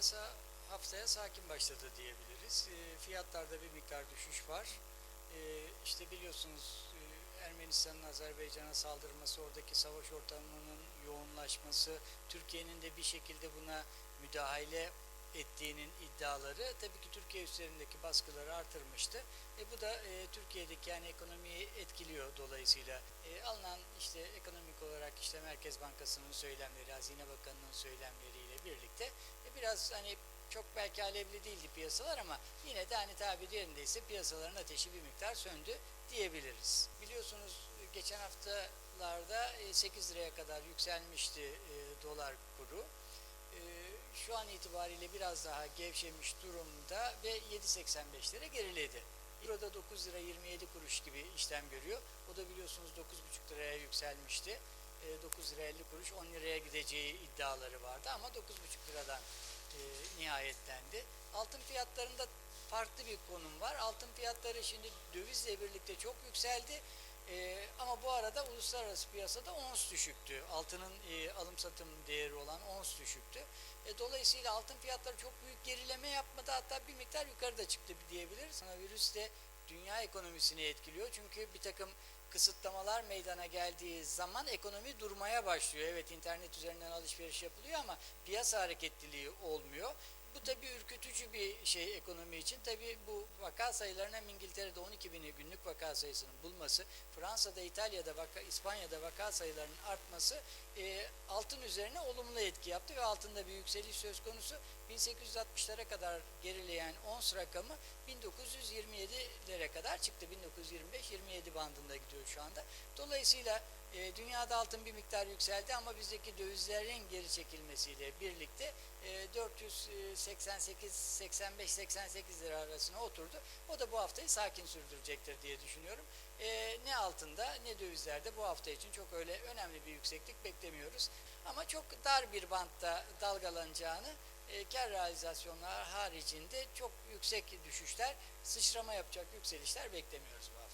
Piyasa haftaya sakin başladı diyebiliriz. E, fiyatlarda bir miktar düşüş var. E, işte biliyorsunuz e, Ermenistan'ın Azerbaycan'a saldırması, oradaki savaş ortamının yoğunlaşması, Türkiye'nin de bir şekilde buna müdahale ettiğinin iddiaları tabii ki Türkiye üzerindeki baskıları artırmıştı. E, bu da e, Türkiye'deki yani ekonomiyi etkiliyor dolayısıyla. E, alınan işte ekonomik olarak işte Merkez Bankası'nın söylemleri, Hazine Bakanı'nın söylemleriyle birlikte biraz hani çok belki alevli değildi piyasalar ama yine de hani tabiri yerindeyse piyasaların ateşi bir miktar söndü diyebiliriz. Biliyorsunuz e, geçen haftalarda e, 8 liraya kadar yükselmişti e, dolar kuru. E, şu an itibariyle biraz daha gevşemiş durumda ve 7.85'lere geriledi. Euro'da 9 lira 27 kuruş gibi işlem görüyor. O da biliyorsunuz 9,5 liraya yükselmişti. E, 9 lira 50 kuruş 10 liraya gideceği iddiaları vardı ama 9,5 liradan e, nihayetlendi. Altın fiyatlarında farklı bir konum var. Altın fiyatları şimdi dövizle birlikte çok yükseldi. E, ama bu arada uluslararası piyasada ons düşüktü. Altının e, alım satım değeri olan ons düşüktü. E, dolayısıyla altın fiyatları çok büyük gerileme yapmadı. Hatta bir miktar yukarıda çıktı diyebiliriz. Virüs de dünya ekonomisini etkiliyor. Çünkü bir takım kısıtlamalar meydana geldiği zaman ekonomi durmaya başlıyor. Evet internet üzerinden alışveriş yapılıyor ama piyasa hareketliliği olmuyor. Bu tabii ürkütücü bir şey ekonomi için. Tabii bu vaka sayılarının hem İngiltere'de 12 bini günlük vaka sayısının bulması, Fransa'da, İtalya'da, vaka, İspanya'da vaka sayılarının artması e, altın üzerine olumlu etki yaptı ve altında bir yükseliş söz konusu. 1860'lara kadar gerileyen ons rakamı 1927'lere kadar çıktı. 1925-27 bandında gidiyor şu anda. Dolayısıyla e, dünyada altın bir miktar yükseldi ama bizdeki dövizlerin geri çekilmesiyle birlikte e, 488-85-88 lira arasına oturdu. O da bu haftayı sakin sürdürecektir diye düşünüyorum. E, ne altında ne dövizlerde bu hafta için çok öyle önemli bir yükseklik beklemiyoruz. Ama çok dar bir bantta dalgalanacağını e, kar realizasyonlar haricinde çok yüksek düşüşler, sıçrama yapacak yükselişler beklemiyoruz bu hafta.